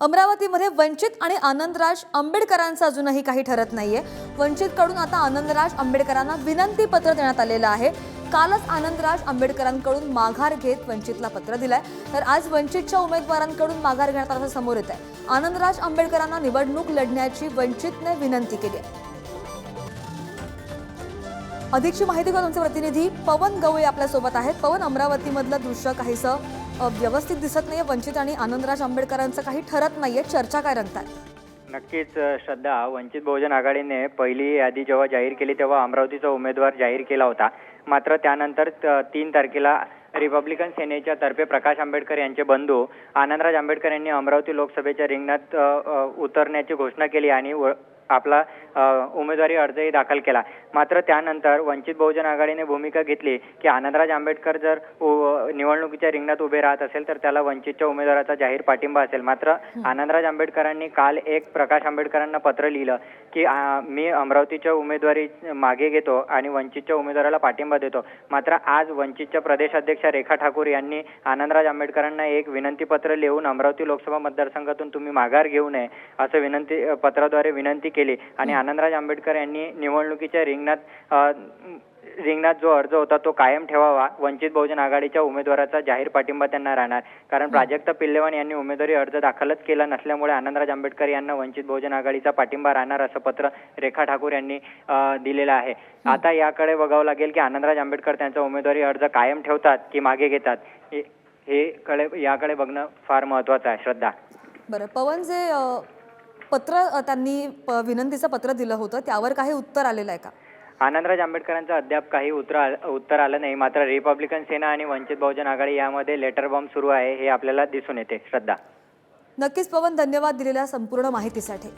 अमरावतीमध्ये वंचित आणि आनंदराज आंबेडकरांचं अजूनही काही ठरत नाहीये. वंचितकडून आता आनंदराज आंबेडकरांना विनंती पत्र देण्यात आलेलं आहे. कालच आनंदराज आंबेडकरांकडून माघार घेत वंचितला पत्र दिलंय. तर आज वंचितच्या उमेदवारांकडून माघार घेण्यात आल्याचं समोर येत आहे. आनंदराज आंबेडकरांना निवडणूक लढण्याची वंचितने विनंती केली आहे. अधिकची माहिती घेऊन आमचे प्रतिनिधी पवन गवळी आपल्यासोबत आहेत. पवन अमरावतीमधलं दृश्य काहीसं? व्यवस्थित दिसत नाहीये वंचित आणि आनंदराज आंबेडकरांचं काही ठरत नाहीये. चर्चा काय रंगतात नक्कीच श्रद्धा वंचित बहुजन आघाडीने पहिली यादी जेव्हा जाहीर केली तेव्हा अमरावतीचा उमेदवार जाहीर केला होता. मात्र त्यानंतर त- तीन तारखेला रिपब्लिकन सेनेच्या तर्फे प्रकाश आंबेडकर यांचे बंधू आनंदराज आंबेडकर यांनी अमरावती लोकसभेच्या रिंगणात उतरण्याची घोषणा केली आणि व- आपला उमेदवारी अर्जही दाखल केला. मात्र त्यानंतर वंचित बहुजन आघाडीने भूमिका घेतली की आनंदराज आंबेडकर जर निवडणुकीच्या रिंगणात उभे राहत असेल तर त्याला वंचितच्या उमेदवाराचा जाहीर पाठिंबा असेल. मात्र आनंदराज आंबेडकरांनी काल एक प्रकाश आंबेडकरांना पत्र लिहिलं की मी अमरावतीच्या उमेदवारी मागे घेतो आणि वंचितच्या उमेदवाराला पाठिंबा देतो. मात्र आज वंचितच्या प्रदेशाध्यक्षा रेखा ठाकूर यांनी आनंदराज आंबेडकरांना एक विनंती पत्र लिहून अमरावती लोकसभा मतदारसंघातून तुम्ही माघार घेऊ नये असं विनंती पत्राद्वारे विनंती केली. आणि आनंदराज आंबेडकर यांनी निवडणुकीच्या रिंगणात रिंगणात जो अर्ज होता तो कायम ठेवावा. वंचित बहुजन आघाडीच्या उमेदवाराचा जाहीर पाठिंबा त्यांना राहणार. कारण प्राजक्त पिल्लेवान यांनी उमेदवारी अर्ज दाखलच केला नसल्यामुळे आनंदराज आंबेडकर यांना वंचित बहुजन आघाडीचा पाठिंबा राहणार असं पत्र रेखा ठाकूर यांनी दिलेलं आहे. आता याकडे बघावं लागेल की आनंदराज आंबेडकर त्यांचा उमेदवारी अर्ज कायम ठेवतात की मागे घेतात? हे कडे याकडे बघणं फार महत्वाचं आहे. श्रद्धा. बरं पवन जे पत्र त्यांनी विनंतीचं पत्र दिलं होतं. त्यावर काही उत्तर आलेलं आहे का? आनंदराज आंबेडकरांचं अद्याप काही उत्तर उत्तर आलं नाही. मात्र रिपब्लिकन सेना आणि वंचित बहुजन आघाडी यामध्ये लेटर बॉम्ब सुरू आहे हे आपल्याला दिसून येते. श्रद्धा. नक्कीच पवन धन्यवाद दिलेल्या संपूर्ण माहितीसाठी.